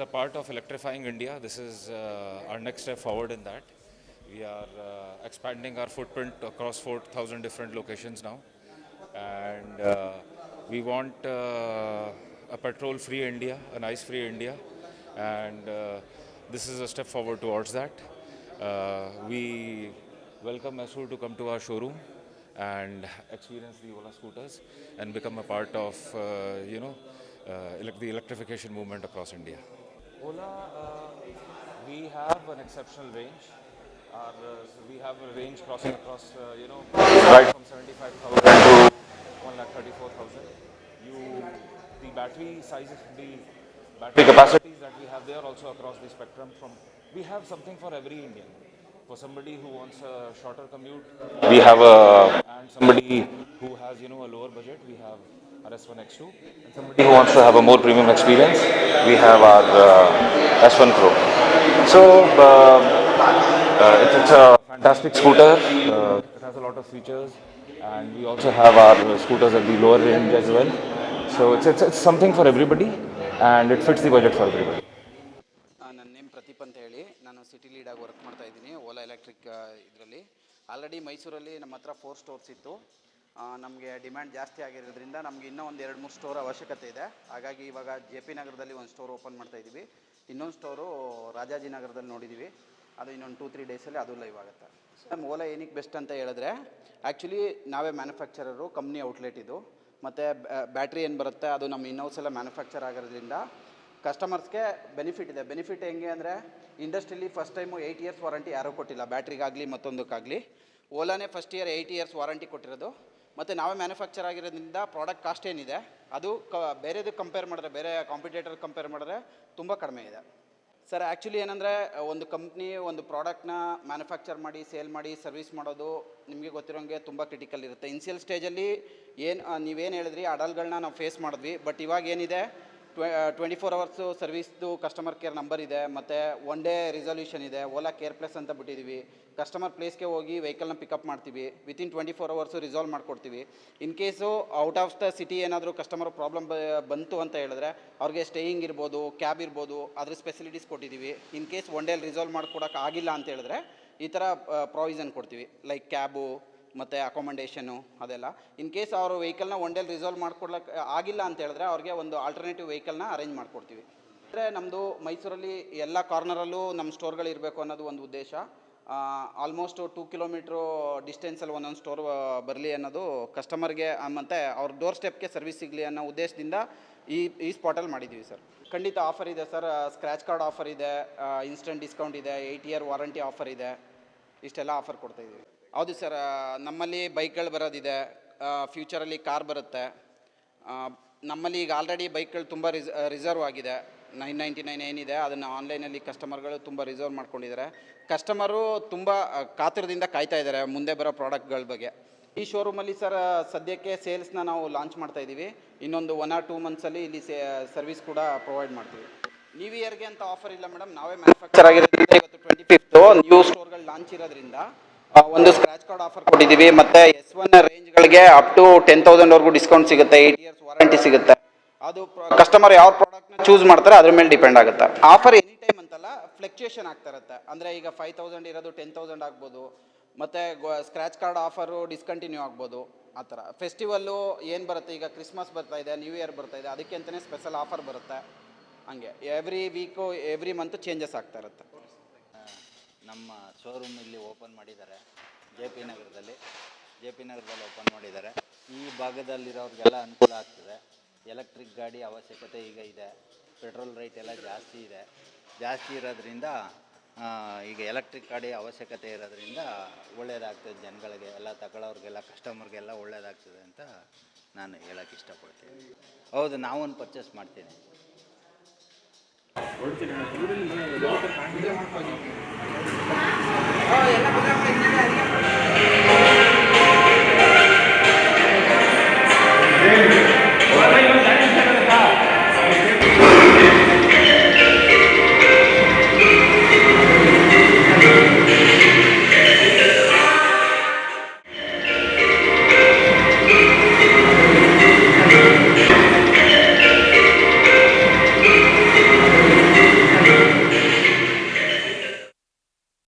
part of electrifying India. This is uh, our next step forward in that. We are uh, expanding our footprint across 4,000 different locations now. And uh, we want uh, a petrol free India, an ice free India. And uh, this is a step forward towards that. Uh, we welcome Mesur to come to our showroom and experience the Ola scooters and become a part of, uh, you know, the electrification movement across India. Ola, uh, we have an exceptional range. Our, uh, so we have a range crossing across, uh, you know, right from 75,000 to 1,34,000. You, the battery sizes, the battery capacities that we have there also across the spectrum from, we have something for every Indian. For somebody who wants a shorter commute, we have a, and somebody who has, you know, a lower budget, we have our S1 X2. And somebody who wants to have a more premium experience, we have our uh, S1 Pro. So, uh, uh, it's, it's a fantastic scooter. Uh, it has a lot of features, and we also have our uh, scooters at the lower range as well. So, it's, it's, it's something for everybody, and it fits the budget for everybody. Already ಮೈಸೂರಲ್ಲಿ ನಮ್ಮ ಹತ್ರ four stores ಇತ್ತು ನಮಗೆ demand ಜಾಸ್ತಿ ಆಗಿರೋದ್ರಿಂದ ನಮಗೆ ಇನ್ನೂ ಒಂದು ಎರಡು, ಮೂರು ಸ್ಟೋರ್ ಅವಶ್ಯಕತೆ ಇದೆ. ಹಾಗಾಗಿ ಇವಾಗ ಜೆ ಪಿ ನಗರದಲ್ಲಿ ಒಂದು ಸ್ಟೋರ್ ಓಪನ್ ಮಾಡ್ತಾ ಇದ್ದೀವಿ. ಇನ್ನೊಂದು ಸ್ಟೋರು ರಾಜಾಜಿನಗರದಲ್ಲಿ ನೋಡಿದ್ದೀವಿ ಅದು ಇನ್ನೊಂದು ಟೂ ತ್ರೀ ಡೇಸಲ್ಲಿ ಅದು ಲೈವ್ ಆಗುತ್ತೆ. ನಮ್ಮ ಓಲಾ ಏನಕ್ಕೆ ಬೆಸ್ಟ್ ಅಂತ ಹೇಳಿದ್ರೆ ಆ್ಯಕ್ಚುಲಿ ನಾವೇ ಮ್ಯಾನುಫ್ಯಾಕ್ಚರರು ಕಂಪ್ನಿ ಔಟ್ಲೆಟ್ ಇದು. ಮತ್ತು ಬ್ಯಾಟ್ರಿ ಏನು ಬರುತ್ತೆ, ಅದು ನಮ್ಮ ಇನ್ನೌಸ್ ಎಲ್ಲ ಮ್ಯಾನುಫ್ಯಾಕ್ಚರ್ ಆಗಿರೋದ್ರಿಂದ ಕಸ್ಟಮರ್ಸ್ಗೆ ಬೆನಿಫಿಟ್ ಇದೆ. ಬೆನಿಫಿಟ್ ಹೆಂಗೆ ಅಂದರೆ industrially first time eight years warranty ಯಾರೂ ಕೊಟ್ಟಿಲ್ಲ. ಬ್ಯಾಟ್ರಿಗಾಗಲಿ ಮತ್ತೊಂದಕ್ಕಾಗಲಿ. ಓಲಾನೇ first year eight years warranty ಕೊಟ್ಟಿರೋದು. ಮತ್ತು ನಾವೇ ಮ್ಯಾನುಫ್ಯಾಕ್ಚರ್ ಆಗಿರೋದ್ರಿಂದ ಪ್ರಾಡಕ್ಟ್ ಕಾಸ್ಟ್ ಏನಿದೆ, ಅದು ಕ ಬೇರೆದಕ್ಕೆ ಕಂಪೇರ್ ಮಾಡಿದ್ರೆ, ಬೇರೆ ಕಾಂಪಿಟೇಟರ್ ಕಂಪೇರ್ ಮಾಡಿದ್ರೆ ತುಂಬ ಕಡಿಮೆ ಇದೆ. ಸರ್ ಆ್ಯಕ್ಚುಲಿ ಏನಂದರೆ, ಒಂದು ಕಂಪ್ನಿ ಒಂದು ಪ್ರಾಡಕ್ಟ್ನ ಮ್ಯಾನುಫ್ಯಾಕ್ಚರ್ ಮಾಡಿ ಸೇಲ್ ಮಾಡಿ ಸರ್ವಿಸ್ ಮಾಡೋದು ನಿಮಗೆ ಗೊತ್ತಿರೋಂಗೆ ತುಂಬ ಕ್ರಿಟಿಕಲ್ ಇರುತ್ತೆ. ಇನ್ಸಿಯಲ್ ಸ್ಟೇಜಲ್ಲಿ ಏನು, ನೀವೇನು ಹೇಳಿದ್ರಿ ಅಡಲ್ಗಳನ್ನ ನಾವು ಫೇಸ್ ಮಾಡಿದ್ವಿ ಬಟ್ ಇವಾಗ ಏನಿದೆ ಟ್ವೆಂಟಿ ಫೋರ್ ಅವರ್ಸು ಸರ್ವಿಸ್ದು ಕಸ್ಟಮರ್ ಕೇರ್ ನಂಬರ್ ಇದೆ, ಮತ್ತು ಒನ್ ಡೇ ರಿಸಲ್ಯೂಷನ್ ಇದೆ ಓಲಾ ಕೇರ್ ಪ್ಲಸ್ ಅಂತ ಬಿಟ್ಟಿದ್ದೀವಿ ಕಸ್ಟಮರ್ ಪ್ಲೇಸ್ಗೆ ಹೋಗಿ ವೆಹಿಕಲ್ನ ಪಿಕಪ್ ಮಾಡ್ತೀವಿ. Within twenty four hours resolve ಮಾಡಿಕೊಡ್ತೀವಿ. In case out of the city ಏನಾದರೂ ಕಸ್ಟಮರ್ ಪ್ರಾಬ್ಲಮ್ ಬಂತು ಅಂತ ಹೇಳಿದ್ರೆ, ಅವ್ರಿಗೆ ಸ್ಟೇಯಿಂಗ್ ಇರ್ಬೋದು ಕ್ಯಾಬ್ ಇರ್ಬೋದು, ಅದ್ರ ಸ್ಪೆಸಿಲಿಟೀಸ್ ಕೊಟ್ಟಿದ್ದೀವಿ in case one daily resolve ಮಾಡ್ಕೊಡೋಕೆ ಆಗಿಲ್ಲ ಅಂತ ಹೇಳಿದ್ರೆ, ಈ ಥರ ಪ್ರಾವಿಷನ್ ಕೊಡ್ತೀವಿ. ಲೈಕ್ ಕ್ಯಾಬು ಮತ್ತು ಅಕೊಮಂಡೇಷನು ಅದೆಲ್ಲ. ಇನ್ ಕೇಸ್ ಅವರು ವೆಹಿಕಲ್ನ ಒನ್ ಡೇಲಿ ರಿಸಾಲ್ವ್ ಮಾಡ್ಕೊಡ್ಲಕ್ಕೆ ಆಗಿಲ್ಲ ಅಂತ ಹೇಳಿದ್ರೆ ಅವ್ರಿಗೆ ಒಂದು ಆಲ್ಟರ್ನೇಟಿವ್ ವೆಹಿಕಲ್ನ ಅರೇಂಜ್ ಮಾಡಿಕೊಡ್ತೀವಿ. ಅಂದರೆ ನಮ್ಮದು ಮೈಸೂರಲ್ಲಿ ಎಲ್ಲ ಕಾರ್ನರಲ್ಲೂ ನಮ್ಮ ಸ್ಟೋರ್ಗಳು ಇರಬೇಕು ಅನ್ನೋದು ಒಂದು ಉದ್ದೇಶ. ಆಲ್ಮೋಸ್ಟ್ ಟೂ ಕಿಲೋಮೀಟ್ರು ಡಿಸ್ಟೆನ್ಸಲ್ಲಿ ಒಂದೊಂದು ಸ್ಟೋರ್ ಬರಲಿ ಅನ್ನೋದು ಕಸ್ಟಮರ್ಗೆ ಮತ್ತು ಅವ್ರ ಡೋರ್ ಸ್ಟೆಪ್ಗೆ ಸರ್ವಿಸ್ ಸಿಗಲಿ ಅನ್ನೋ ಉದ್ದೇಶದಿಂದ ಈ ಈ ಸ್ಪಾಟಲ್ಲಿ ಮಾಡಿದ್ದೀವಿ ಸರ್. ಖಂಡಿತ ಆಫರ್ ಇದೆ ಸರ್. ಸ್ಕ್ರ್ಯಾಚ್ ಕಾರ್ಡ್ ಆಫರ್ ಇದೆ. ಇನ್ಸ್ಟೆಂಟ್ ಡಿಸ್ಕೌಂಟ್ ಇದೆ. ಏಯ್ಟ್ ಇಯರ್ ವಾರಂಟಿ ಆಫರ್ ಇದೆ. ಇಷ್ಟೆಲ್ಲ ಆಫರ್ ಕೊಡ್ತಾ ಇದ್ದೀವಿ ಹೌದು ಸರ್ ನಮ್ಮಲ್ಲಿ ಬೈಕ್ಗಳು ಬರೋದಿದೆ. ಫ್ಯೂಚರಲ್ಲಿ ಕಾರ್ ಬರುತ್ತೆ. ನಮ್ಮಲ್ಲಿ ಈಗ ಆಲ್ರೆಡಿ ಬೈಕ್ಗಳು ತುಂಬ ರಿಸ್ ರಿಸರ್ವ್ ಆಗಿದೆ. ನೈನ್ ನೈಂಟಿ ನೈನ್ ಏನಿದೆ, ಅದನ್ನು ಆನ್ಲೈನಲ್ಲಿ ಕಸ್ಟಮರ್ಗಳು ತುಂಬ ರಿಸರ್ವ್ ಮಾಡ್ಕೊಂಡಿದ್ದಾರೆ. ಕಸ್ಟಮರು ತುಂಬ ಕಾತುರದಿಂದ ಕಾಯ್ತಾ ಇದ್ದಾರೆ ಮುಂದೆ ಬರೋ ಪ್ರಾಡಕ್ಟ್ಗಳ ಬಗ್ಗೆ. ಈ ಶೋರೂಮಲ್ಲಿ ಸರ್ ಸದ್ಯಕ್ಕೆ ಸೇಲ್ಸ್ನ ನಾವು ಲಾಂಚ್ ಮಾಡ್ತಾ ಇದ್ದೀವಿ. ಇನ್ನೊಂದು ಒನ್ ಆರ್ ಟೂ ಮಂತ್ಸಲ್ಲಿ ಇಲ್ಲಿ ಸೇ ಸರ್ವಿಸ್ ಕೂಡ ಪ್ರೊವೈಡ್ ಮಾಡ್ತೀವಿ. ನ್ಯೂ ಇಯರ್ಗೆ ಅಂತ ಆಫರ್ ಇಲ್ಲ ಮೇಡಮ್ ನಾವೇ ಮ್ಯಾನುಫ್ಯಾಕ್ಚರ್ ಆಗಿರೋದ್ರಿಂದ ಇವತ್ತು ಟ್ವೆಂಟಿ ಫಿಫ್ತು ನ್ಯೂ ಸ್ಟೋರ್ಗಳು ಲಾಂಚ್ ಇರೋದ್ರಿಂದ ಒಂದು ಸ್ಕ್ರಾಚ್ ಕಾರ್ಡ್ ಆಫರ್ ಕೊಟ್ಟಿದ್ದೀವಿ. ಮತ್ತೆ ಎಸ್ ಒನ್ ರೇಂಜ್ಗಳಿಗೆ ಅಪ್ ಟು ಟೆನ್ ತೌಸಂಡ್ವರೆಗೂ ಡಿಸ್ಕೌಂಟ್ ಸಿಗುತ್ತೆ. ಏಟ್ ಇಯರ್ಸ್ ವಾರಂಟಿ ಸಿಗುತ್ತೆ. ಅದು ಕಸ್ಟಮರ್ ಯಾವ ಪ್ರಾಡಕ್ಟ್ನ ಚೂಸ್ ಮಾಡ್ತಾರೆ, ಅದ್ರ ಮೇಲೆ ಡಿಪೆಂಡ್ ಆಗುತ್ತೆ. ಆಫರ್ ಎನಿ ಟೈಮ್ ಅಂತಲ್ಲ ಫ್ಲಕ್ಚುಯೇಷನ್ ಆಗ್ತಾ ಇರುತ್ತೆ. ಅಂದರೆ ಈಗ ಫೈವ್ ತೌಸಂಡ್ ಇರೋದು ಟೆನ್ ತೌಸಂಡ್ ಆಗ್ಬೋದು. ಮತ್ತು ಸ್ಕ್ರಾಚ್ ಕಾರ್ಡ್ ಆಫರು ಡಿಸ್ಕಂಟಿನ್ಯೂ ಆಗ್ಬೋದು. ಆ ಥರ. ಫೆಸ್ಟಿವಲ್ಲು ಏನು ಬರುತ್ತೆ? ಈಗ ಕ್ರಿಸ್ಮಸ್ ಬರ್ತಾ ಇದೆ ನ್ಯೂ ಇಯರ್ ಬರ್ತಾ ಇದೆ, ಅದಕ್ಕೆ ಅಂತಲೇ ಸ್ಪೆಷಲ್ ಆಫರ್ ಬರುತ್ತೆ. ಹಂಗೆ. Every week every month changes ಆಗ್ತಾ ಇರುತ್ತೆ. ನಮ್ಮ ಶೋರೂಮ್ ಇಲ್ಲಿ ಓಪನ್ ಮಾಡಿದ್ದಾರೆ ಜೆ ಪಿ ನಗರದಲ್ಲಿ. ಜೆ ಪಿ ನಗರದಲ್ಲಿ ಓಪನ್ ಮಾಡಿದ್ದಾರೆ. ಈ ಭಾಗದಲ್ಲಿರೋರಿಗೆಲ್ಲ ಅನುಕೂಲ ಆಗ್ತದೆ. ಎಲೆಕ್ಟ್ರಿಕ್ ಗಾಡಿ ಅವಶ್ಯಕತೆ ಈಗ ಇದೆ. ಪೆಟ್ರೋಲ್ ರೇಟ್ ಎಲ್ಲ ಜಾಸ್ತಿ ಇದೆ. ಜಾಸ್ತಿ ಇರೋದ್ರಿಂದ ಈಗ ಎಲೆಕ್ಟ್ರಿಕ್ ಗಾಡಿ ಅವಶ್ಯಕತೆ ಇರೋದ್ರಿಂದ ಒಳ್ಳೆಯದಾಗ್ತದೆ ಜನಗಳಿಗೆ. ಎಲ್ಲ ತಗೊಳ್ಳೋರಿಗೆಲ್ಲ ಕಸ್ಟಮರ್ಗೆಲ್ಲ ಒಳ್ಳೆಯದಾಗ್ತದೆ ಅಂತ ನಾನು ಹೇಳೋಕ್ಕೆ ಇಷ್ಟಪಡ್ತೀನಿ. ಹೌದು, ನಾವೊಂದು ಪರ್ಚೇಸ್ ಮಾಡ್ತೀನಿ.